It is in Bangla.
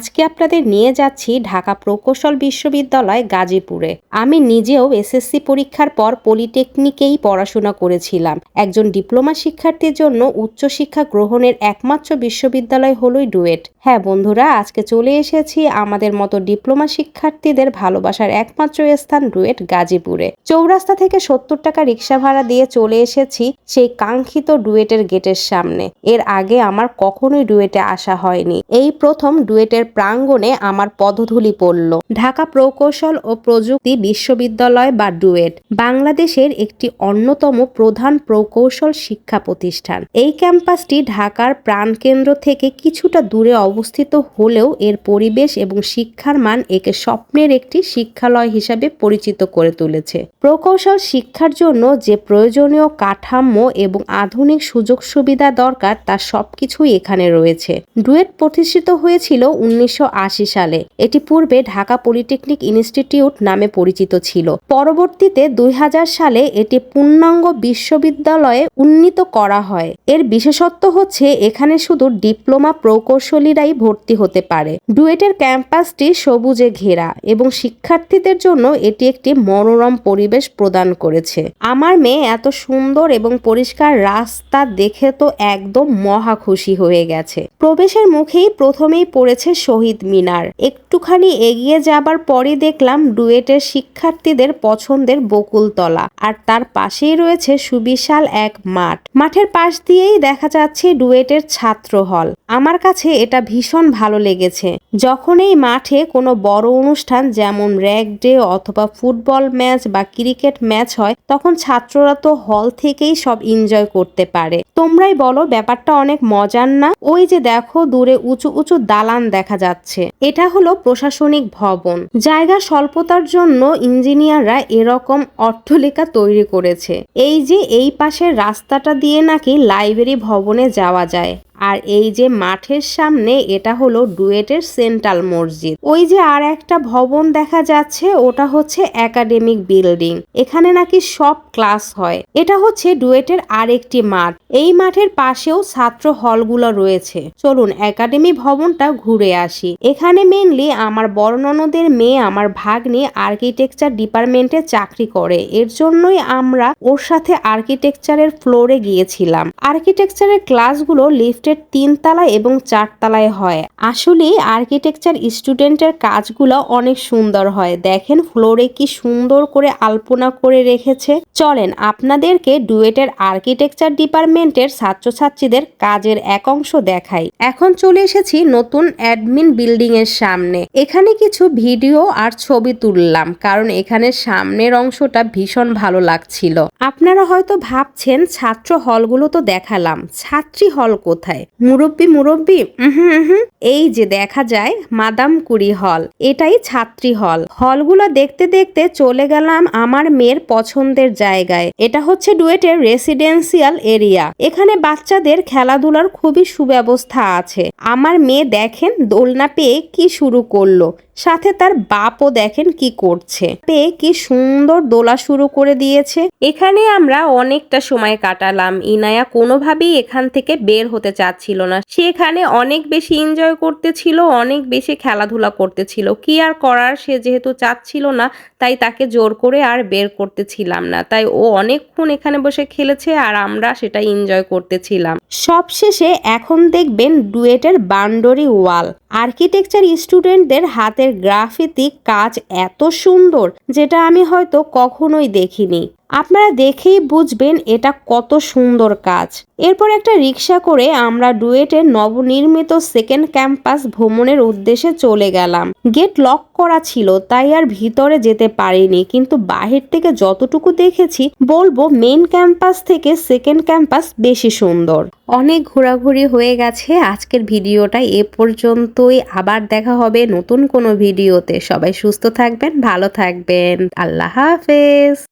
আজকে আপনাদের নিয়ে যাচ্ছি ঢাকা প্রকৌশল বিশ্ববিদ্যালয় গাজীপুরে। আমি নিজেও এসএসসি পরীক্ষার পর পলিটেকনিকেই পড়াশোনা করেছিলাম। একজন ডিপ্লোমা শিক্ষার্থীর জন্য উচ্চশিক্ষা গ্রহণের একমাত্র বিশ্ববিদ্যালয় হলোই ডুয়েট। হ্যাঁ বন্ধুরা, আজকে চলে এসেছি আমাদের মতো ডিপ্লোমা শিক্ষার্থীদের ভালোবাসার একমাত্র স্থান ডুয়েট গাজীপুরে। চৌরাস্তা থেকে সত্তর টাকা রিক্সা ভাড়া দিয়ে চলে এসেছি সেই কাঙ্ক্ষিত ডুয়েটের গেটের সামনে। এর আগে আমার কখনোই ডুয়েটে আসা হয়নি। এই প্রথম ডুয়েটের প্রাঙ্গণে আমার পদধূলি পড়ল। ঢাকা প্রকৌশল ও প্রযুক্তি বিশ্ববিদ্যালয় বা ডুয়েট। বাংলাদেশের একটি অন্যতম প্রধান প্রকৌশল শিক্ষা প্রতিষ্ঠান। এই ক্যাম্পাসটি ঢাকার প্রাণকেন্দ্র থেকে কিছুটা দূরে অবস্থিত হলেও এর পরিবেশ এবং শিক্ষার মান একে স্বপ্নের একটি শিক্ষালয় হিসাবে পরিচিত করে তুলেছে। প্রকৌশল শিক্ষার জন্য যে প্রয়োজনীয় কাঠামো এবং আধুনিক সুযোগ সুবিধা দরকার তার সবকিছুই এখানে রয়েছে। ডুয়েট প্রতিষ্ঠিত হয়েছিল উনিশশো আশি সালে। এটি পূর্বে ঢাকা পলিটেকনিক ইনস্টিটিউট নামে পরিচিত ছিল। পরবর্তীতে দুই হাজার সালে এটি পূর্ণাঙ্গ বিশ্ববিদ্যালয়ে উন্নীত করা হয়। এর বিশেষত্ব হচ্ছে এখানে শুধু ডিপ্লোমা প্রকৌশলীরাই ভর্তি হতে পারে। ডুয়েটের ক্যাম্পাসটি সবুজে ঘেরা এবং শিক্ষার্থীদের জন্য এটি একটি মনোরম পরিবেশ প্রদান করেছে। আমার মেয়ে এত সুন্দর এবং পরিষ্কার রাস্তা দেখে তো একদম মহা খুশি হয়ে গেছে। প্রবেশের মুখেই প্রথমেই পড়েছে শহীদ মিনার। একটুখানি এগিয়ে যাবার পরে দেখলাম ডুয়েটের শিক্ষার্থীদের পছন্দের বকুলতলা আর তার পাশেই রয়েছে সুবিশাল এক মাঠ। মাঠের পাশ দিয়েই দেখা যাচ্ছে ডুয়েটের ছাত্র হল। আমার কাছে এটা ভীষণ ভালো লেগেছে। যখন এই মাঠে কোনো বড় অনুষ্ঠান যেমন র্যাগ ডে অথবা ফুটবল ম্যাচ বা ক্রিকেট ম্যাচ হয়, তখন ছাত্ররা তো হল থেকেই সব এনজয় করতে পারে। তোমরাই বলো, ব্যাপারটা অনেক মজার না? ওই যে দেখো, দূরে উঁচু উঁচু দালান দেখা যাচ্ছে। এটা হলো প্রশাসনিক ভবন। জায়গা স্বল্পতার জন্য ইঞ্জিনিয়াররা এরকম অট্টলিকা তৈরি করেছে। এই যে এই পাশের রাস্তাটা দিয়ে নাকি লাইব্রেরি ভবনে যাওয়া যায়। আর এই যে মাঠের সামনে এটা হলো ডুয়েটের সেন্ট্রাল মসজিদ। ওই যে আর একটা ভবন দেখা যাচ্ছে, ওটা হচ্ছে একাডেমিক বিল্ডিং। এখানে নাকি সব ক্লাস হয়। এটা হচ্ছে ডুয়েটের আরেকটি মাঠ। এই মাঠের পাশেও ছাত্র হলগুলো রয়েছে। চলুন একাডেমি ভবনটা ঘুরে আসি। এখানে মেনলি আমার বড় ননদের মেয়ে, আমার ভাগ্নে আর্কিটেকচার ডিপার্টমেন্টে চাকরি করে। এর জন্যই আমরা ওর সাথে আর্কিটেকচারের ফ্লোরে গিয়েছিলাম। আর্কিটেকচারের ক্লাসগুলো লিফটের তিন তলায় এবং চার চারতলায় হয়। আসলে আর্কিটেকচার স্টুডেন্টের কাজগুলো অনেক সুন্দর হয়। দেখেন, ফ্লোরে কি সুন্দর করে আলপনা করে রেখেছে। চলেন, আপনাদেরকে ডুয়েটের আর্কিটেকচার ডিপার্টমেন্টের ছাত্রছাত্রীদের কাজের এক অংশ দেখাই। এখন চলে এসেছি নতুন অ্যাডমিন বিল্ডিং এর সামনে। এখানে কিছু ভিডিও আর ছবি তুললাম, কারণ এখানে সামনের অংশটা ভীষণ ভালো লাগছিল। আপনারা হয়তো ভাবছেন, ছাত্র হলগুলো তো দেখালাম। ছাত্রী হল কোথায়? মুরব্বি মুরব্বি। উহুম। এই যে দেখা যায় মাদাম কুড়ি হল। এটাই ছাত্রী হল। হলগুলো দেখতে দেখতে চলে গেলাম আমার মেয়ের পছন্দের জায়গায়। এটা হচ্ছে ডুয়েটের রেসিডেন্সিয়াল এরিয়া। এখানে বাচ্চাদের খেলাধুলার খুবই সুব্যবস্থা আছে। আমার মেয়ে দেখেন দোলনা পেয়ে কি শুরু করল। সাথে তার বাপও দেখেন কি করছে। পেয়ে কি সুন্দর দোলা শুরু করে দিয়েছে। এখানে আমরা অনেকটা সময় কাটালাম। ইনায়া কোনোভাবেই এখান থেকে বের হতে চাচ্ছিল না। সে এখানে অনেক বেশি এনজয় করতেছিল, অনেক বেশি খেলাধুলা করতেছিল। কি আর করার? সে যেহেতু চাচ্ছিল না, তাই তাকে জোর করে আর বের করতেছিলাম না। তাই ও অনেকক্ষণ এখানে বসে খেলেছে আর আমরা সেটা এনজয় করতেছিলাম। সবশেষে এখন দেখবেন ডুয়েটের বান্ডরি ওয়াল। আর্কিটেকচার স্টুডেন্টদের হাতের গ্রাফিতি কাজ এত সুন্দর, যেটা আমি হয়তো কখনোই দেখিনি। আপনারা দেখেই বুঝবেন এটা কত সুন্দর কাজ। এরপর একটা রিক্সা করে আমরা ডুয়েটের নবনির্মিত সেকেন্ড ক্যাম্পাস ভ্রমণের উদ্দেশ্যে চলে গেলাম। গেট লক করা ছিল, তাই আর ভিতরে যেতে পারিনি, কিন্তু বাহির থেকে যতটুকু দেখেছি, বলব মেন ক্যাম্পাস থেকে সেকেন্ড ক্যাম্পাস বেশি সুন্দর। অনেক ঘোরাঘুরি হয়ে গেছে, আজকের ভিডিওটা এ পর্যন্তই। আবার দেখা হবে নতুন কোনো ভিডিওতে। সবাই সুস্থ থাকবেন, ভালো থাকবেন। আল্লাহ হাফেজ।